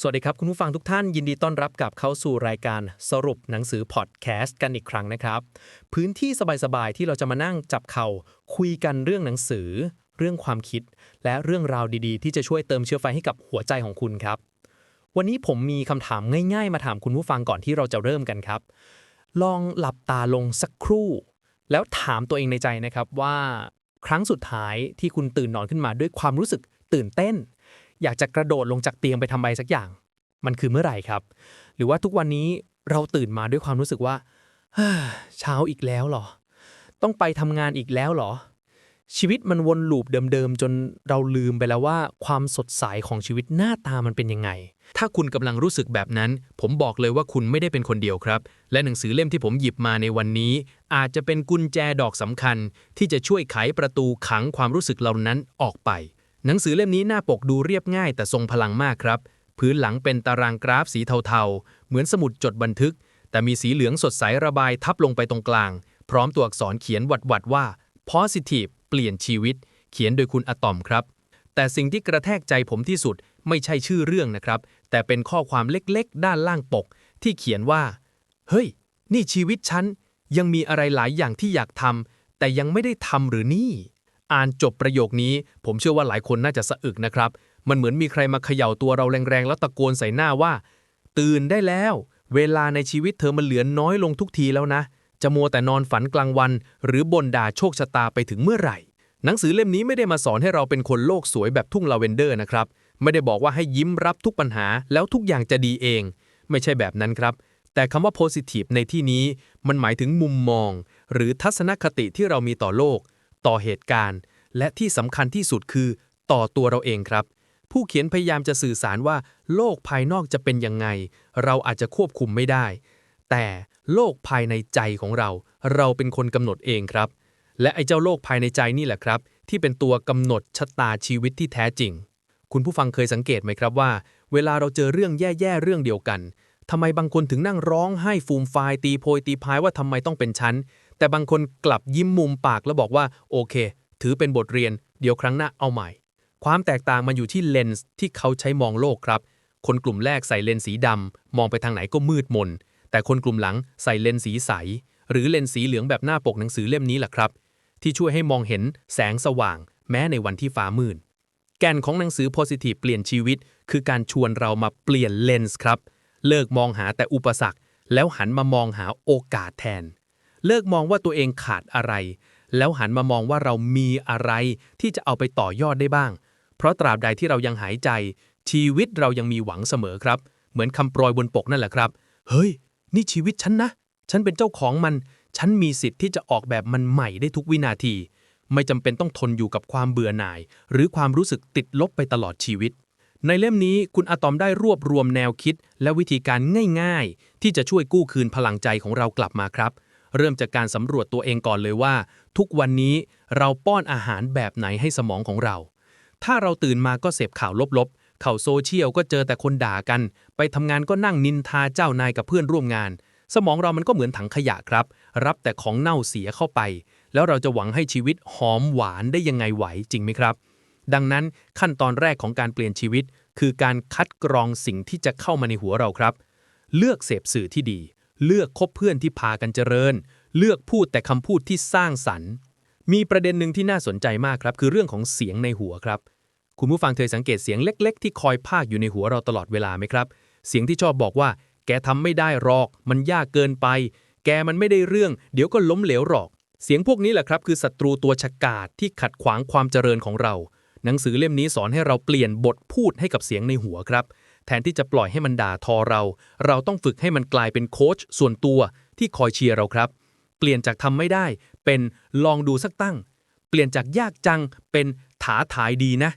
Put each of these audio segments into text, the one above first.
สวัสดีครับ คุณผู้ฟังทุกท่านยินดีต้อนรับกลับเข้าสู่รายการสรุปหนังสือพอดแคสต์กันอีกครั้งนะครับ พื้นที่สบายๆ ที่เราจะมานั่งจับเข่า คุยกันเรื่องหนังสือ เรื่องความคิด และเรื่องราวดีๆ ที่จะช่วยเติมเชื้อไฟให้กับหัวใจของคุณครับ วันนี้ผมมีคำถามง่ายๆ มาถามคุณผู้ฟังก่อนที่เราจะเริ่มกันครับ ลองหลับตาลงสักครู่ แล้วถามตัวเองในใจนะครับว่า ครั้งสุดท้ายที่คุณตื่นนอนขึ้นมาด้วยความรู้สึกตื่นเต้น อยากจะกระโดดลงจากเตียงไปทำอะไรสักอย่าง มันคือเมื่อไหร่ครับ หรือว่าทุกวันนี้เราตื่นมาด้วยความรู้สึกว่าเช้าอีกแล้วหรอ ต้องไปทำงานอีกแล้วหรอ ชีวิตมันวนลูปเดิมๆ จนเราลืมไปแล้วว่า ความสดใสของชีวิตหน้าตามันเป็นยังไง ถ้าคุณกำลังรู้สึกแบบนั้น ผมบอกเลยว่าคุณไม่ได้เป็นคนเดียวครับ และหนังสือเล่มที่ผมหยิบมาในวันนี้ อาจจะเป็นกุญแจดอกสำคัญ ที่จะช่วยไขประตูขังความรู้สึกเหล่านั้นออกไป หนังสือเล่มนี้หน้าปกดูเรียบง่ายแต่ทรงพลังมากครับ พื้นหลังเป็นตารางกราฟสีเทาๆ เหมือนสมุดจดบันทึก แต่มีสีเหลืองสดใสระบายทับลงไปตรงกลาง พร้อมตัวอักษรเขียนหวัดๆว่า positive เปลี่ยนชีวิต เขียนโดยคุณอะตอมครับ แต่สิ่งที่กระแทกใจผมที่สุดไม่ใช่ชื่อเรื่องนะครับ แต่เป็นข้อความเล็กๆ ด้านล่างปก ที่เขียนว่า เฮ้ย นี่ชีวิตฉันยังมีอะไรหลายอย่างที่อยากทำแต่ยังไม่ได้ทำหรือนี่ อ่านจบประโยคนี้ ผมเชื่อว่าหลายคนน่าจะสะอึกนะครับ มันเหมือนมีใครมาเขย่าตัวเราแรงๆ แล้วตะโกนใส่หน้าว่า ตื่นได้แล้ว เวลาในชีวิตเธอมันเหลือน้อยลงทุกทีแล้วนะ จะมัวแต่นอนฝันกลางวัน หรือบ่นด่าโชคชะตาไปถึงเมื่อไหร่ หนังสือเล่มนี้ไม่ได้มาสอนให้เราเป็นคนโลกสวยแบบทุ่งลาเวนเดอร์นะครับ ไม่ได้บอกว่าให้ยิ้มรับทุกปัญหาแล้วทุกอย่างจะดีเอง ไม่ใช่แบบนั้นครับ แต่คำว่า positive ในที่นี้ มันหมายถึงมุมมอง หรือทัศนคติที่เรามีต่อโลก ต่อเหตุการณ์ และที่สำคัญที่สุดคือ ต่อตัวเราเองครับ ผู้เขียนพยายามจะสื่อสารว่า โลกภายนอกจะเป็นยังไง เราอาจจะควบคุมไม่ได้ แต่โลกภายในใจของเรา เราเป็นคนกำหนดเองครับ และไอ้เจ้าโลกภายในใจนี่แหละครับ ที่เป็นตัวกำหนดชะตาชีวิตที่แท้จริง คุณผู้ฟังเคยสังเกตไหมครับว่า เวลาเราเจอเรื่องแย่ๆเรื่องเดียวกันทำไมบางคนถึงนั่งร้องไห้ฟูมฟายตีโพยตีพายว่าทำไมต้องเป็นฉัน แต่บางคนกลับยิ้มมุมปากแล้วบอกว่าโอเค ถือเป็นบทเรียน เดี๋ยวครั้งหน้าเอาใหม่ ความแตกต่างมันอยู่ที่เลนส์ที่เขาใช้มองโลกครับ คนกลุ่มแรกใส่เลนส์สีดำมองไปทางไหนก็มืดมน แต่คนกลุ่มหลังใส่เลนส์สีใส หรือเลนส์สีเหลืองแบบหน้าปกหนังสือเล่มนี้แหละครับ ที่ช่วยให้มองเห็นแสงสว่าง แม้ในวันที่ฟ้ามืดแก่นของหนังสือ Positive เปลี่ยนชีวิต คือการชวนเรามาเปลี่ยนเลนส์ครับ เลิกมองหาแต่อุปสรรค แล้วหันมามองหาโอกาสแทน เลิกมองว่าตัวเองขาดอะไร แล้วหันมามองว่าเรามีอะไรที่จะเอาไปต่อยอดได้บ้าง เพราะตราบใดที่เรายังหายใจ ชีวิตเรายังมีหวังเสมอครับ เหมือนคำโปรยบนปกนั่นแหละครับ เฮ้ย นี่ชีวิตฉันนะ ฉันเป็นเจ้าของมัน ฉันมีสิทธิ์ที่จะออกแบบมันใหม่ได้ทุกวินาที ไม่จำเป็นต้องทนอยู่กับความเบื่อหน่าย หรือความรู้สึกติดลบไปตลอดชีวิตในเล่มนี้คุณอะตอมได้รวบรวมแนวคิด และวิธีการง่ายๆ ที่จะช่วยกู้คืนพลังใจของเรากลับมาครับ เริ่มจากการสำรวจตัวเองก่อนเลยว่า ทุกวันนี้เราป้อนอาหารแบบไหนให้สมองของเรา ถ้าเราตื่นมาก็เสพข่าวลบๆ ข่าวโซเชียลก็เจอแต่คนด่ากัน ไปทำงานก็นั่งนินทาเจ้านายกับเพื่อนร่วมงาน สมองเรามันก็เหมือนถังขยะครับ รับแต่ของเน่าเสียเข้าไป แล้วเราจะหวังให้ชีวิตหอมหวานได้ยังไงไหวจริงไหมครับ ดังนั้นขั้นตอนแรกของการเปลี่ยนชีวิต คือการคัดกรองสิ่งที่จะเข้ามาในหัวเราครับ เลือกเสพสื่อที่ดี เลือกคบเพื่อนที่พากันเจริญ เลือกพูดแต่คำพูดที่สร้างสรรค์ มีประเด็นหนึ่งที่น่าสนใจมากครับ คือเรื่องของเสียงในหัวครับ คุณผู้ฟังเคยสังเกตเสียงเล็ก ๆ ที่คอยพากอยู่ในหัวเราตลอดเวลาไหมครับ เสียงที่ชอบบอกว่า แกทำไม่ได้หรอก มันยากเกินไป แกมันไม่ได้เรื่อง เดี๋ยวก็ล้มเหลวหรอก เสียงพวกนี้แหละครับ คือศัตรูตัวฉกาจที่ขัดขวางความเจริญของเรา หนังสือเล่มนี้สอนให้เราเปลี่ยนบทพูดให้กับเสียงในหัวครับ แทนที่จะปล่อยให้มันด่าทอเรา เราต้องฝึกให้มันกลายเป็นโค้ชส่วนตัวที่คอยเชียร์เราครับ เปลี่ยนจากทำไม่ได้ เป็นลองดูสักตั้ง เปลี่ยนจากยากจังเป็นถาทายดีนะ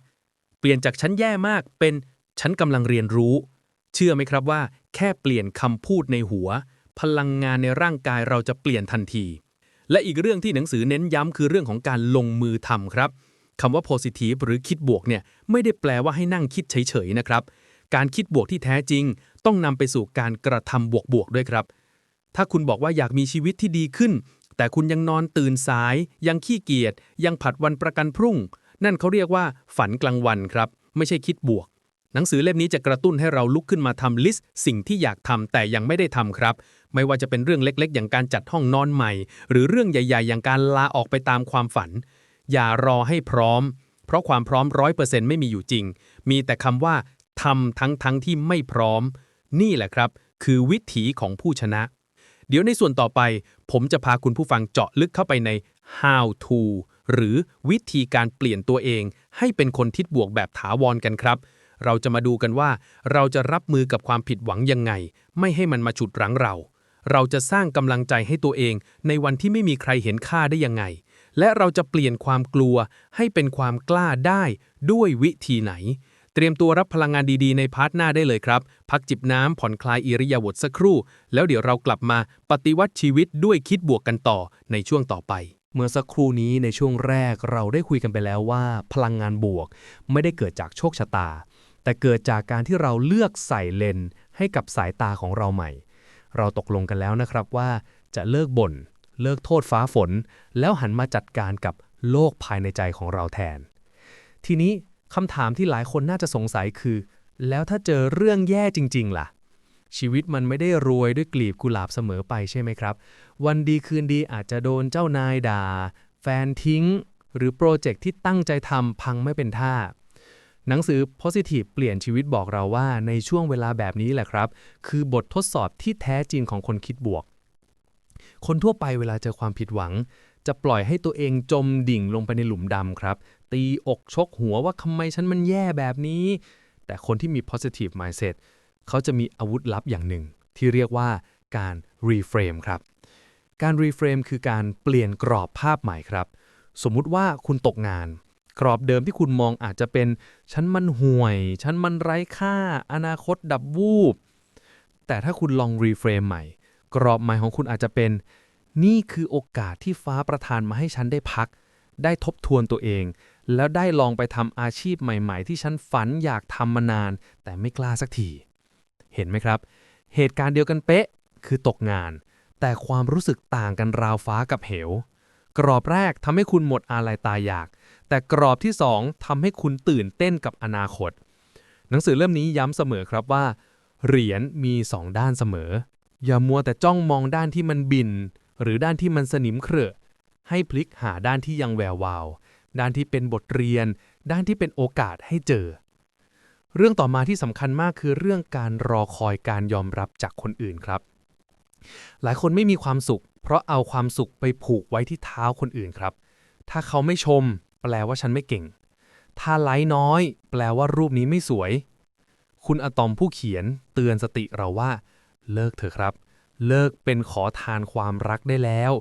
เปลี่ยนจากฉันแย่มากเป็นฉันกำลังเรียนรู้ เชื่อไหมครับว่า แค่เปลี่ยนคำพูดในหัว พลังงานในร่างกายเราจะเปลี่ยนทันที และอีกเรื่องที่หนังสือเน้นย้ำคือเรื่องของการลงมือทำครับคำว่า positive หรือคิดบวกเนี่ยไม่ได้แปลว่าให้นั่งคิดเฉยๆนะครับ การคิดบวกที่แท้จริง ต้องนำไปสู่การกระทำบวกๆด้วยครับ ถ้าคุณบอกว่าอยากมีชีวิตที่ดีขึ้น แต่คุณยังนอนตื่นสาย ยังขี้เกียจยังผัดวันประกันพรุ่ง นั่นเขาเรียกว่าฝันกลางวันครับ ไม่ใช่คิดบวก หนังสือเล่มนี้จะกระตุ้นให้เราลุกขึ้นมาทำลิสต์สิ่งที่อยากทำแต่ยังไม่ได้ทำครับ ไม่ว่าจะเป็นเรื่องเล็กๆ อย่างการจัดห้องนอนใหม่ หรือเรื่องใหญ่ๆ อย่างการลาออกไปตามความฝัน อย่ารอให้พร้อม เพราะความพร้อมร้อยเปอร์เซ็นต์ไม่มีอยู่จริง มีแต่คำว่า ทำทั้งทั้งที่ไม่พร้อม นี่แหละครับ คือวิถีของผู้ชนะ เดี๋ยวในส่วนต่อไป ผมจะพาคุณผู้ฟังเจาะลึกเข้าไปใน how to หรือวิธีการเปลี่ยนตัวเอง ให้เป็นคนทิศบวกแบบถาวรกันครับ เราจะมาดูกันว่า เราจะรับมือกับความผิดหวังยังไง ไม่ให้มันมาฉุดรั้งเรา เราจะสร้างกำลังใจให้ตัวเอง ในวันที่ไม่มีใครเห็นค่าได้ยังไง และเราจะเปลี่ยนความกลัวให้เป็นความกล้าได้ด้วยวิธีไหน เตรียมตัวรับพลังงานดีๆ ในพาร์ทหน้าได้เลยครับ พักจิบน้ำผ่อนคลายอิริยาบถสักครู่ แล้วเดี๋ยวเรากลับมาปฏิวัติชีวิตด้วยคิดบวกกันต่อในช่วงต่อไป เมื่อสักครู่นี้ในช่วงแรกเราได้คุยกันไปแล้วว่า พลังงานบวก ไม่ได้เกิดจากโชคชะตา แต่เกิดจากการที่เราเลือกใส่เลนให้กับสายตาของเราใหม่ เราตกลงกันแล้วนะครับว่าจะเลิกบ่น เลิกโทษฟ้าฝน แล้วหันมาจัดการกับโลกภายในใจของเราแทน ทีนี้ คำถามที่หลายคนน่าจะสงสัยคือ แล้วถ้าเจอเรื่องแย่จริง ๆ ล่ะ ชีวิตมันไม่ได้รวยด้วยกลีบกุหลาบเสมอไปใช่ไหมครับ วันดีคืนดีอาจจะโดนเจ้านายด่า แฟนทิ้ง หรือโปรเจกต์ที่ตั้งใจทำพังไม่เป็นท่า หนังสือ Positive เปลี่ยนชีวิตบอกเราว่าในช่วงเวลาแบบนี้แหละครับ คือบททดสอบที่แท้จริงของคนคิดบวก คนทั่วไปเวลาเจอความผิดหวังจะปล่อยให้ตัวเองจมดิ่งลงไปในหลุมดำครับ ตีอกชกหัวว่าทำไมฉันมันแย่แบบนี้ แต่คนที่มี positive mindset เขาจะมีอาวุธลับอย่างหนึ่ง ที่เรียกว่าการ reframe ครับ การ reframe คือการเปลี่ยนกรอบภาพใหม่ครับ สมมุติว่าคุณตกงาน กรอบเดิมที่คุณมองอาจจะเป็น ฉันมันห่วย ฉันมันไร้ค่า อนาคตดับวูบ แต่ถ้าคุณลอง reframe ใหม่ กรอบใหม่ของคุณอาจจะเป็น นี่คือโอกาสที่ฟ้าประทานมาให้ฉันได้พักได้ทบทวนตัวเอง แล้วได้ลองไปทำอาชีพใหม่ ๆ ที่ฉันฝันอยากทำมานาน แต่ไม่กล้าสักที เห็นไหมครับ เหตุการณ์เดียวกันเป๊ะ คือตกงาน แต่ความรู้สึกต่างกันราวฟ้ากับเหว กรอบแรกทำให้คุณหมดอาลัยตายอยาก แต่กรอบที่สองทำให้คุณตื่นเต้นกับอนาคต หนังสือเล่มนี้ย้ำเสมอครับว่า เหรียญมีสองด้านเสมอ อย่ามัวแต่จ้องมองด้านที่มันบิน หรือด้านที่มันสนิมเครอะให้พลิกหาด้านที่ยังแวววาว ด้านที่เป็นบทเรียน ด้านที่เป็นโอกาสให้เจอ เรื่องต่อมาที่สำคัญมากคือเรื่องการรอคอยการยอมรับจากคนอื่นครับ หลายคนไม่มีความสุข เพราะเอาความสุขไปผูกไว้ที่เท้าคนอื่นครับ ถ้าเขาไม่ชม แปลว่าฉันไม่เก่ง ถ้าไลค์น้อย แปลว่ารูปนี้ไม่สวย คุณอะตอมผู้เขียนเตือนสติเราว่า เลิกเถอะครับ เลิกเป็นขอทานความรักได้แล้ว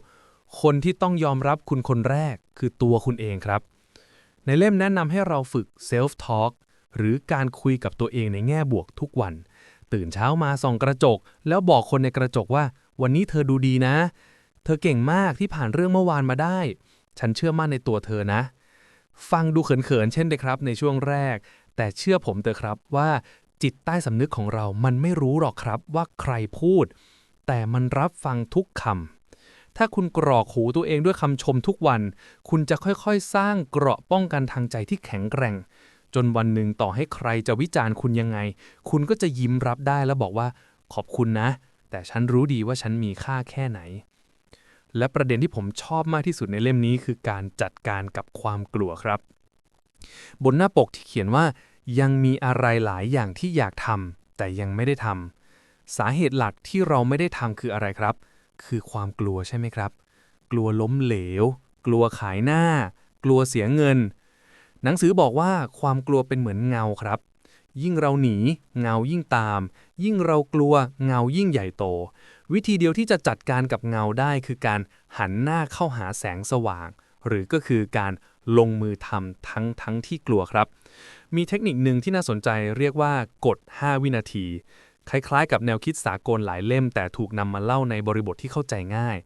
คนที่ต้องยอมรับคุณคนแรกคือตัวคุณเองครับ ในเล่มแนะนำให้เราฝึก self talk หรือการคุยกับตัวเองในแง่บวกทุกวัน ตื่นเช้ามาส่องกระจก แล้วบอกคนในกระจกว่า วันนี้เธอดูดีนะ เธอเก่งมากที่ผ่านเรื่องเมื่อวานมาได้ ฉันเชื่อมั่นในตัวเธอนะ ฟังดูเขินๆเช่นเดียครับ ในช่วงแรก แต่เชื่อผมเถอะครับว่าจิตใต้สำนึกของเรามันไม่รู้หรอกครับว่าใครพูด แต่มันรับฟังทุกคำ ถ้าคุณกรอกหูตัวเองด้วยคำชมทุกวัน คุณจะค่อยๆ สร้างเกราะป้องกันทางใจที่แข็งแกร่ง จนวันหนึ่งต่อให้ใครจะวิจารณ์คุณยังไง คุณก็จะยิ้มรับได้แล้วบอกว่า ขอบคุณนะ แต่ฉันรู้ดีว่าฉันมีค่าแค่ไหน และประเด็นที่ผมชอบมากที่สุดในเล่มนี้คือการจัดการกับความกลัวครับ บนหน้าปกที่เขียนว่า ยังมีอะไรหลายอย่างที่อยากทำแต่ยังไม่ได้ทำสาเหตุหลักที่เราไม่ได้ทำคืออะไรครับ คือความกลัวใช่ไหมครับ กลัวล้มเหลว กลัวขายหน้า กลัวเสียเงิน หนังสือบอกว่าความกลัวเป็นเหมือนเงาครับ ยิ่งเราหนี เงายิ่งตาม ยิ่งเรากลัวเงายิ่งใหญ่โต วิธีเดียวที่จะจัดการกับเงาได้คือการหันหน้าเข้าหาแสงสว่าง หรือก็คือการลงมือทำทั้งทั้งที่กลัวครับ มีเทคนิคหนึ่งที่น่าสนใจเรียกว่ากฎ5วินาที คล้ายๆ กับแนวคิดสากลหลายเล่ม แต่ถูกนำมาเล่าในบริบทที่เข้าใจง่าย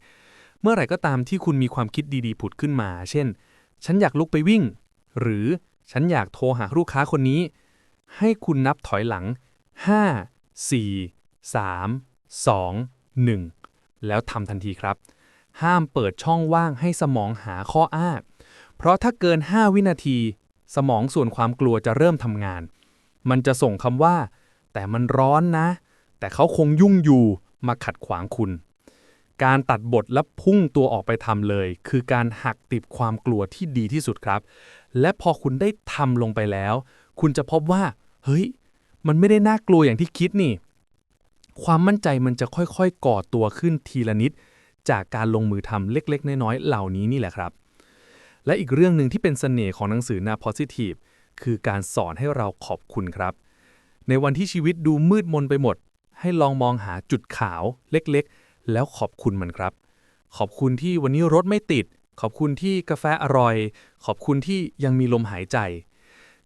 เมื่อไหร่ก็ตามที่คุณมีความคิดดีๆผุดขึ้นมา เช่น ฉันอยากลุกไปวิ่ง หรือฉันอยากโทรหาลูกค้าคนนี้ ให้คุณนับถอยหลัง 5 4 3 2 1 แล้วทำทันทีครับ ห้ามเปิดช่องว่างให้สมองหาข้ออ้างเพราะถ้าเกิน 5 วินาที สมองส่วนความกลัวจะเริ่มทำงาน มันจะส่งคำว่า แต่มันร้อนนะ แต่เขาคงยุ่งอยู่มาขัดขวางคุณ การตัดบทและพุ่งตัวออกไปทำเลย คือการหักติบความกลัวที่ดีที่สุดครับ และพอคุณได้ทำลงไปแล้ว คุณจะพบว่า เฮ้ย มันไม่ได้น่ากลัวอย่างที่คิดนี่ ความมั่นใจมันจะค่อยๆ ก่อตัวขึ้นทีละนิด จากการลงมือทำเล็ก ๆ น้อยๆเหล่านี้นี่แหละครับ และอีกเรื่องหนึ่งที่เป็นเสน่ห์ของหนังสือนา positive คือการสอนให้เราขอบคุณครับ ในวันที่ชีวิตดูมืดมนไปหมด ให้ลองมองหาจุดขาวเล็กๆ แล้วขอบคุณมันครับ ขอบคุณที่วันนี้รถไม่ติด ขอบคุณที่กาแฟอร่อย ขอบคุณที่ยังมีลมหายใจ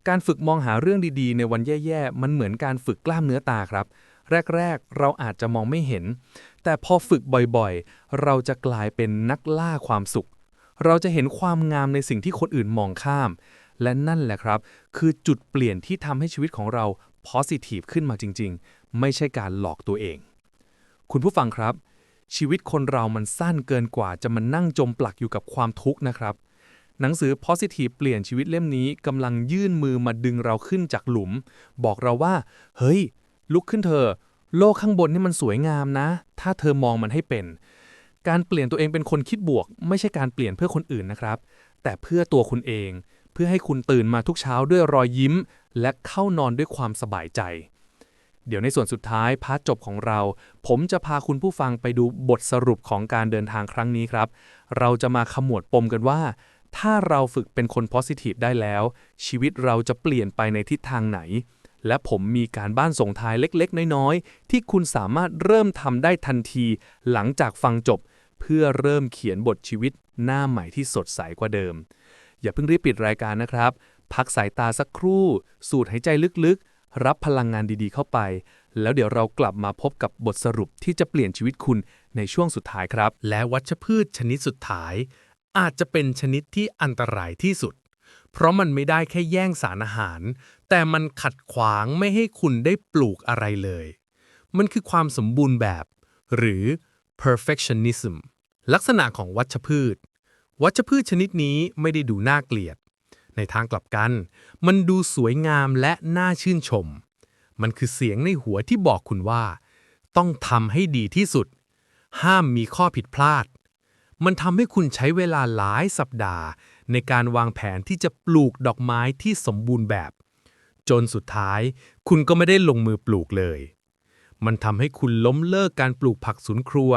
การฝึกมองหาเรื่องดีๆ ในวันแย่ๆ มันเหมือนการฝึกกล้ามเนื้อตาครับ แรกๆ เราอาจจะมองไม่เห็น แต่พอฝึกบ่อยๆ เราจะกลายเป็นนักล่าความสุข เราจะเห็นความงามในสิ่งที่คนอื่นมองข้าม และนั่นแหละครับ คือจุดเปลี่ยนที่ทำให้ชีวิตของเรา positive ขึ้นมาจริง ๆ ไม่ใช่การหลอกตัวเอง คุณผู้ฟังครับ ชีวิตคนเรามันสั้นเกินกว่าจะมานั่งจมปลักอยู่กับความทุกข์นะครับ หนังสือ Positive เปลี่ยนชีวิตเล่มนี้กำลังยื่นมือมาดึงเราขึ้นจากหลุม บอกเราว่า เฮ้ย ลุกขึ้นเธอะโลกข้างบนนี่มันสวยงามนะ ถ้าเธอมองมันให้เป็น การเปลี่ยนตัวเองเป็นคนคิดบวก ไม่ใช่การเปลี่ยนเพื่อคนอื่นนะครับ แต่เพื่อตัวคุณเองเพื่อให้คุณตื่นมาทุกเช้าด้วยรอยยิ้ม และเข้านอนด้วยความสบายใจ เดี๋ยวในส่วนสุดท้ายพาร์ทจบของเรา ผมจะพาคุณผู้ฟังไปดูบทสรุปของการเดินทางครั้งนี้ครับ เราจะมาขมวดปมกันว่า ถ้าเราฝึกเป็นคน positive ได้แล้ว ชีวิตเราจะเปลี่ยนไปในทิศทางไหน และผมมีการบ้านส่งท้ายเล็กๆ น้อยๆ ที่คุณสามารถเริ่มทำได้ทันที หลังจากฟังจบ เพื่อเริ่มเขียนบทชีวิตหน้าใหม่ที่สดใสกว่าเดิม อย่าเพิ่งรีบปิดรายการนะครับ พักสายตาสักครู่ สูดหายใจลึกๆ รับพลังงานดีๆ เข้าไป แล้วเดี๋ยวเรากลับมาพบกับบทสรุปที่จะเปลี่ยนชีวิตคุณในช่วงสุดท้ายครับ และวัชพืชชนิดสุดท้าย อาจจะเป็นชนิดที่อันตรายที่สุด เพราะมันไม่ได้แค่แย่งสารอาหาร แต่มันขัดขวางไม่ให้คุณได้ปลูกอะไรเลย มันคือความสมบูรณ์แบบ หรือ perfectionism ลักษณะของวัชพืช วัชพืชชนิดนี้ไม่ได้ดูน่าเกลียด ในทางกลับกัน มันดูสวยงามและน่าชื่นชม มันคือเสียงในหัวที่บอกคุณว่า ต้องทำให้ดีที่สุด ห้ามมีข้อผิดพลาด มันทำให้คุณใช้เวลาหลายสัปดาห์ ในการวางแผนที่จะปลูกดอกไม้ที่สมบูรณ์แบบ จนสุดท้าย คุณก็ไม่ได้ลงมือปลูกเลย มันทำให้คุณล้มเลิกการปลูกผักสวนครัว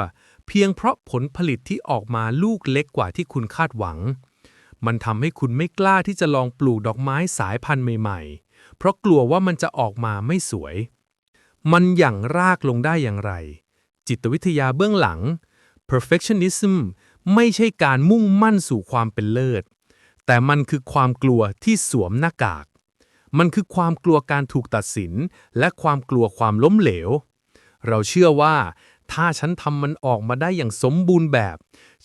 เพียงเพราะผลผลิตที่ออกมาลูกเล็กกว่าที่คุณคาดหวัง มันทำให้คุณไม่กล้าที่จะลองปลูกดอกไม้สายพันธุ์ใหม่ๆ เพราะกลัวว่ามันจะออกมาไม่สวย มันหยั่งรากลงได้อย่างไร จิตวิทยาเบื้องหลัง perfectionism ไม่ใช่การมุ่งมั่นสู่ความเป็นเลิศ แต่มันคือความกลัวที่สวมหน้ากาก มันคือความกลัวการถูกตัดสิน และความกลัวความล้มเหลว เราเชื่อว่า ถ้าฉันทำมันออกมาได้อย่างสมบูรณ์แบบ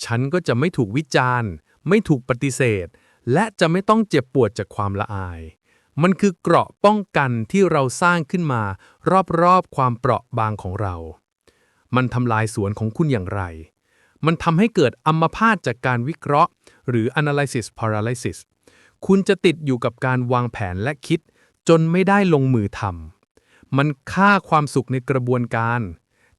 ฉันก็จะไม่ถูกวิจารณ์ ไม่ถูกปฏิเสธ และจะไม่ต้องเจ็บปวดจากความละอาย มันคือเกราะป้องกันที่เราสร้างขึ้นมา รอบๆความเปราะบางของเรา มันทำลายสวนของคุณอย่างไร มันทำให้เกิดอัมพาตจากการวิเคราะห์ หรือ analysis paralysis คุณจะติดอยู่กับการวางแผนและคิด จนไม่ได้ลงมือทำมันฆ่าความสุขในกระบวนการ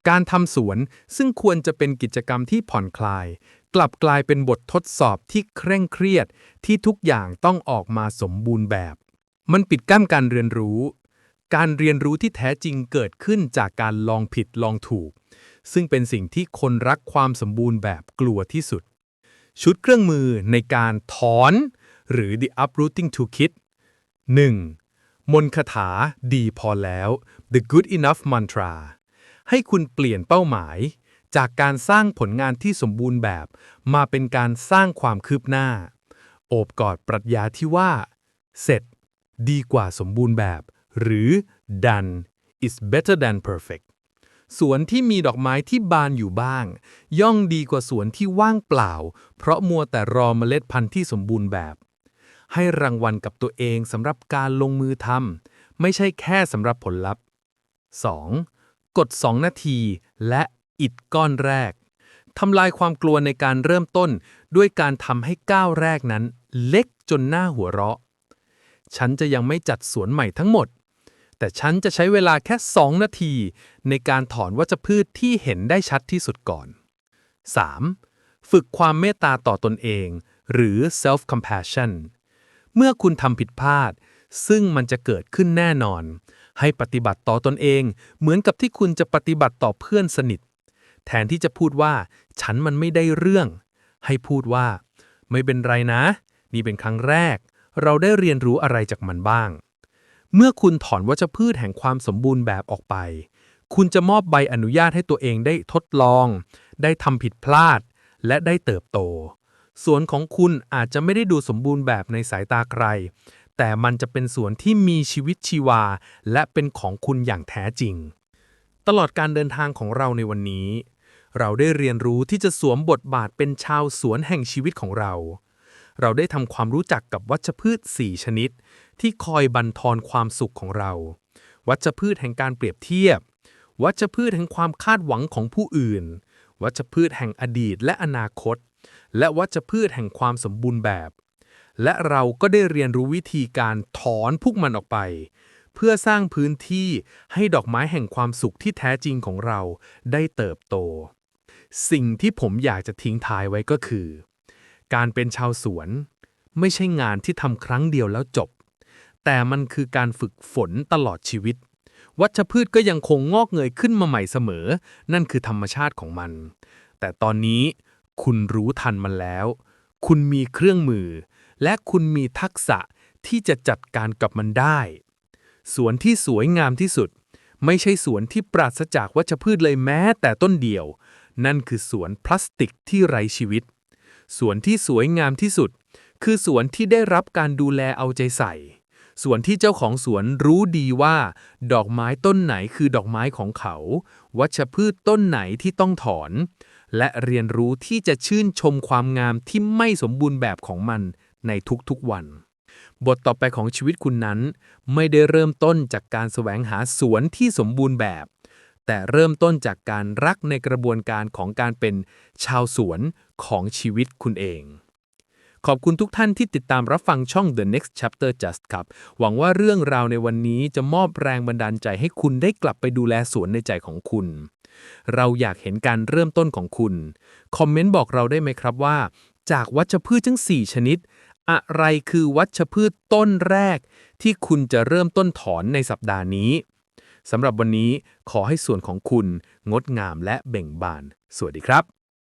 การทำสวนซึ่งควรจะเป็นกิจกรรมที่ผ่อนคลายกลับกลายเป็นบททดสอบที่เคร่งเครียดที่ทุกอย่างต้องออกมาสมบูรณ์แบบ มันปิดกั้นการเรียนรู้ การเรียนรู้ที่แท้จริงเกิดขึ้นจากการลองผิดลองถูก ซึ่งเป็นสิ่งที่คนรักความสมบูรณ์แบบกลัวที่สุด ชุดเครื่องมือในการถอน หรือ the uprooting toolkit 1. มนต์คาถาดีพอแล้ว the good enough mantra ให้คุณเปลี่ยนเป้าหมาย จากการสร้างผลงานที่สมบูรณ์แบบ มาเป็นการสร้างความคืบหน้า โอบกอดปรัชญาที่ว่า เสร็จ ดีกว่าสมบูรณ์แบบ หรือ done is better than perfect สวนที่มีดอกไม้ที่บานอยู่บ้าง ย่อมดีกว่าสวนที่ว่างเปล่า เพราะมัวแต่รอเมล็ดพันธุ์ที่สมบูรณ์แบบ ให้รางวัลกับตัวเองสำหรับการลงมือทำไม่ใช่แค่สำหรับผลลัพธ์ 2. กด 2 นาทีและ อิดก้อนแรกทำลายความกลัวในการเริ่มต้นด้วยการทำให้ก้าวแรกนั้น เล็กจนหน้าหัวเราะ ฉันจะยังไม่จัดสวนใหม่ทั้งหมด แต่ฉันจะใช้เวลาแค่ 2 นาที ในการถอนวัชพืชที่เห็นได้ชัดที่สุดก่อน 3. ฝึกความเมตตาต่อตนเอง หรือ self compassion เมื่อคุณทำผิดพลาด ซึ่งมันจะเกิดขึ้นแน่นอน ให้ปฏิบัติต่อตนเอง เหมือนกับที่คุณจะปฏิบัติต่อเพื่อนสนิท แทนที่จะพูดว่า ฉันมันไม่ได้เรื่อง ให้พูดว่า ไม่เป็นไรนะ นี่เป็นครั้งแรก เราได้เรียนรู้อะไรจากมันบ้าง เมื่อคุณถอนวัชพืชแห่งความสมบูรณ์แบบออกไป คุณจะมอบใบอนุญาตให้ตัวเองได้ทดลอง ได้ทำผิดพลาด และได้เติบโต สวนของคุณอาจจะไม่ได้ดูสมบูรณ์แบบในสายตาใคร แต่มันจะเป็นสวนที่มีชีวิตชีวา และเป็นของคุณอย่างแท้จริงตลอดการเดินทางของเราในวันนี้ เราได้เรียนรู้ที่จะสวมบทบาทเป็นชาวสวนแห่งชีวิตของเรา เราได้ทำความรู้จักกับวัชพืช 4 ชนิด ที่คอยบันทอนความสุขของเรา วัชพืชแห่งการเปรียบเทียบ วัชพืชแห่งความคาดหวังของผู้อื่น วัชพืชแห่งอดีตและอนาคต และวัชพืชแห่งความสมบูรณ์แบบ และเราก็ได้เรียนรู้วิธีการถอนพวกมันออกไป เพื่อสร้างพื้นที่ให้ดอกไม้แห่งความสุขที่แท้จริงของเราได้เติบโต สิ่งที่ผมอยากจะทิ้งท้ายไว้ก็คือ การเป็นชาวสวน ไม่ใช่งานที่ทำครั้งเดียวแล้วจบ แต่มันคือการฝึกฝนตลอดชีวิต วัชพืชก็ยังคงงอกเงยขึ้นมาใหม่เสมอ นั่นคือธรรมชาติของมัน แต่ตอนนี้คุณรู้ทันมันแล้ว คุณมีเครื่องมือ และคุณมีทักษะที่จะจัดการกับมันได้ สวนที่สวยงามที่สุด ไม่ใช่สวนที่ปราศจากวัชพืชเลยแม้แต่ต้นเดียว นั่นคือสวนพลาสติกที่ไร้ชีวิต สวนที่สวยงามที่สุด คือสวนที่ได้รับการดูแลเอาใจใส่ สวนที่เจ้าของสวนรู้ดีว่า ดอกไม้ต้นไหนคือดอกไม้ของเขา วัชพืชต้นไหนที่ต้องถอน และเรียนรู้ที่จะชื่นชมความงามที่ไม่สมบูรณ์แบบของมันในทุกๆวัน บทต่อไปของชีวิตคุณนั้น ไม่ได้เริ่มต้นจากการแสวงหาสวนที่สมบูรณ์แบบ แต่เริ่มต้นจากการรักในกระบวนการของการเป็นชาวสวนของชีวิตคุณเอง ขอบคุณทุกท่านที่ติดตามรับฟังช่อง The Next Chapter Just ครับ หวังว่าเรื่องราวในวันนี้จะมอบแรงบันดาลใจให้คุณได้กลับไปดูแลสวนในใจของคุณ เราอยากเห็นการเริ่มต้นของคุณ คอมเมนต์บอกเราได้ไหมครับว่า จากวัชพืชทั้ง 4 ชนิด อะไรคือวัชพืชต้นแรก ที่คุณจะเริ่มต้นถอนในสัปดาห์นี้ สำหรับวันนี้ขอให้ส่วนของคุณงดงามและเบ่งบาน สวัสดีครับ